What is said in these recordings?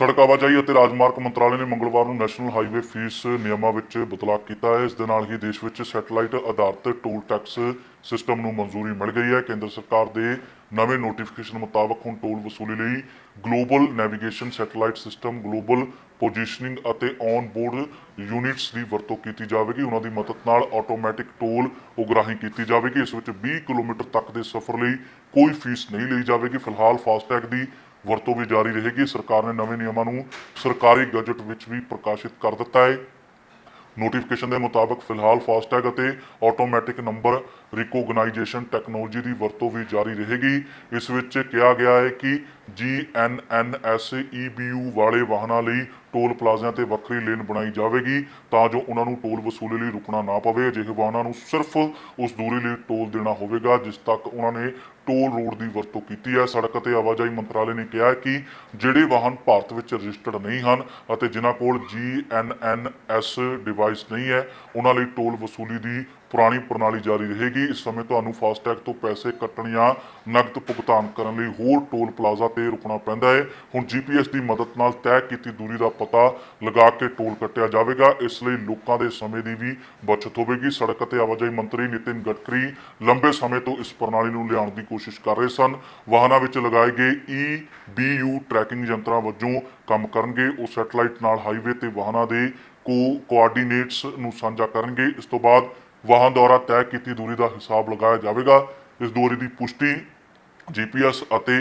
ਸੜਕ ਆਵਾਜਾਈ ਅਤੇ ਰਾਜਮਾਰਗ ਮੰਤਰਾਲੇ ਨੇ ਮੰਗਲਵਾਰ ਨੂੰ ਨੈਸ਼ਨਲ ਹਾਈਵੇ ਫੀਸ ਨਿਯਮਾਂ ਵਿੱਚ ਬਦਲਾਅ ਕੀਤਾ ਹੈ। ਇਸ ਦੇ ਨਾਲ ਹੀ ਦੇਸ਼ ਵਿੱਚ ਸੈਟੇਲਾਈਟ ਆਧਾਰਿਤ ਟੋਲ ਟੈਕਸ ਸਿਸਟਮ ਨੂੰ ਮਨਜ਼ੂਰੀ ਮਿਲ ਗਈ ਹੈ। ਕੇਂਦਰ ਸਰਕਾਰ ਦੇ ਨਵੇਂ ਨੋਟੀਫਿਕੇਸ਼ਨ ਮੁਤਾਬਕ ਹੁਣ ਟੋਲ ਵਸੂਲੀ ਲਈ global navigation satellite system, global positioning ਅਤੇ ਔਨ ਬੋਰਡ ਯੂਨਿਟਸ ਦੀ ਵਰਤੋਂ ਕੀਤੀ ਜਾਵੇਗੀ। ਉਹਨਾਂ ਦੀ ਮਦਦ ਨਾਲ ਆਟੋਮੈਟਿਕ ਟੋਲ ਉਗਰਾਹੀ ਕੀਤੀ ਜਾਵੇਗੀ। ਇਸ ਵਿੱਚ 20 ਕਿਲੋਮੀਟਰ ਤੱਕ ਦੇ ਸਫ਼ਰ ਲਈ ਕੋਈ ਫੀਸ ਨਹੀਂ ਲਈ ਜਾਵੇਗੀ। ਫਿਲਹਾਲ ਫਾਸਟੈਗ ਦੀ ਵਰਤੋਂ ਵੀ ਜਾਰੀ ਰਹੇਗੀ। ਸਰਕਾਰ ਨੇ ਨਵੇਂ ਨਿਯਮਾਂ ਨੂੰ ਸਰਕਾਰੀ ਗਜਟ ਵਿੱਚ ਵੀ ਪ੍ਰਕਾਸ਼ਿਤ ਕਰ ਦਿੱਤਾ ਹੈ। ਨੋਟੀਫਿਕੇਸ਼ਨ ਦੇ ਮੁਤਾਬਕ ਫਿਲਹਾਲ ਫਾਸਟੈਗ ਅਤੇ ਆਟੋਮੈਟਿਕ ਨੰਬਰ ਰਿਕੋਗਨਾਈਜੇਸ਼ਨ ਟੈਕਨੋਲੋਜੀ ਦੀ ਵਰਤੋਂ ਵੀ ਜਾਰੀ ਰਹੇਗੀ। ਇਸ ਵਿੱਚ ਕਿਹਾ ਗਿਆ ਹੈ ਕਿ GNNS EBU ਵਾਲੇ ਵਾਹਨਾਂ ਲਈ ਟੋਲ ਪਲਾਜ਼ਿਆਂ ਤੇ ਵੱਖਰੀ ਲੇਨ ਬਣਾਈ ਜਾਵੇਗੀ ਤਾਂ ਜੋ ਉਹਨਾਂ ਨੂੰ ਟੋਲ ਵਸੂਲੀ ਲਈ ਰੁਕਣਾ ਨਾ ਪਵੇ। ਅਜਿਹੇ ਵਾਹਨਾਂ ਨੂੰ ਸਿਰਫ ਉਸ ਦੂਰੀ ਲਈ ਟੋਲ ਦੇਣਾ ਹੋਵੇਗਾ, ਜਿਸ ਤੱਕ ਉਹਨਾਂ ਨੇ ਟੋਲ ਰੋਡ ਦੀ ਵਰਤੋਂ ਕੀਤੀ ਹੈ। ਸੜਕ ਅਤੇ ਆਵਾਜਾਈ ਮੰਤਰਾਲੇ ਨੇ ਕਿਹਾ ਕਿ ਜਿਹੜੇ ਵਾਹਨ ਭਾਰਤ ਵਿੱਚ ਰਜਿਸਟਰਡ ਨਹੀਂ ਹਨ ਅਤੇ ਜਿਨ੍ਹਾਂ ਕੋਲ GNNS ਡਿਵਾਈਸ ਨਹੀਂ ਹੈ, ਉਹਨਾਂ ਲਈ ਟੋਲ ਵਸੂਲੀ ਦੀ ਪੁਰਾਣੀ ਪ੍ਰਣਾਲੀ ਜਾਰੀ ਰਹੇਗੀ। ਇਸ ਸਮੇਂ ਤੁਹਾਨੂੰ ਫਾਸਟੈਗ ਤੋਂ ਪੈਸੇ ਕੱਟਣ ਜਾਂ ਨਕਦ ਭੁਗਤਾਨ ਕਰਨ ਲਈ ਹੋਰ ਟੋਲ ਪਲਾਜ਼ਾ ਤੇ ਰੁਕਣਾ ਪੈਂਦਾ ਹੈ। ਹੁਣ ਜੀਪੀਐਸ ਦੀ ਮਦਦ ਨਾਲ ਤੈਅ ਕੀਤੀ ਦੂਰੀ ਦਾ ਪਤਾ ਲਗਾ ਕੇ ਟੋਲ ਕੱਟਿਆ ਜਾਵੇਗਾ। ਇਸ ਲਈ ਲੋਕਾਂ ਦੇ ਸਮੇਂ ਦੀ ਵੀ ਬਚਤ ਹੋਵੇਗੀ। ਸੜਕ ਅਤੇ ਆਵਾਜਾਈ ਮੰਤਰੀ ਨਿਤਿਨ ਗਡਕਰੀ ਲੰਬੇ ਸਮੇਂ ਤੋਂ ਇਸ ਪ੍ਰਣਾਲੀ ਨੂੰ ਲਿਆਉਣ ਦੀ ਕੋਸ਼ਿਸ਼ ਕਰ ਰਹੇ ਸਨ। ਵਾਹਨਾਂ ਵਿੱਚ ਲਗਾਏ ਗਏ ਈ ਬੀਯੂ ਟਰੈਕਿੰਗ ਯੰਤਰਾਂ ਵਜੋਂ ਕੰਮ ਕਰਨਗੇ। ਉਹ ਸੈਟੇਲਾਈਟ ਨਾਲ ਹਾਈਵੇ ਤੇ ਵਾਹਨਾਂ ਦੇ ਕੋ ਕੋਆਰਡੀਨੇਟਸ ਨੂੰ ਸਾਂਝਾ ਕਰਨਗੇ। ਇਸ ਤੋਂ ਬਾਅਦ ਵਾਹਨ ਦੁਆਰਾ ਤੈਅ ਕੀਤੀ ਦੂਰੀ ਦਾ ਹਿਸਾਬ ਲਗਾਇਆ ਜਾਵੇਗਾ। ਇਸ ਦੂਰੀ ਦੀ ਪੁਸ਼ਟੀ GPS ਅਤੇ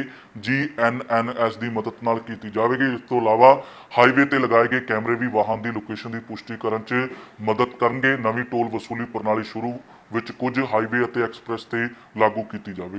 GNNS ਦੀ ਮਦਦ ਨਾਲ ਕੀਤੀ ਜਾਵੇਗੀ। ਇਸ ਤੋਂ ਇਲਾਵਾ ਹਾਈਵੇ ਤੇ ਲਗਾਏ ਗਏ ਕੈਮਰੇ ਵੀ ਵਾਹਨ ਦੀ ਲੋਕੇਸ਼ਨ ਦੀ ਪੁਸ਼ਟੀ ਕਰਨ 'ਚ ਮਦਦ ਕਰਨਗੇ। ਨਵੀਂ ਟੋਲ ਵਸੂਲੀ ਪ੍ਰਣਾਲੀ ਸ਼ੁਰੂ ਵਿੱਚ ਕੁਝ ਹਾਈਵੇ ਅਤੇ ਐਕਸਪ੍ਰੈਸ ਤੇ ਲਾਗੂ ਕੀਤੀ ਜਾਵੇਗੀ।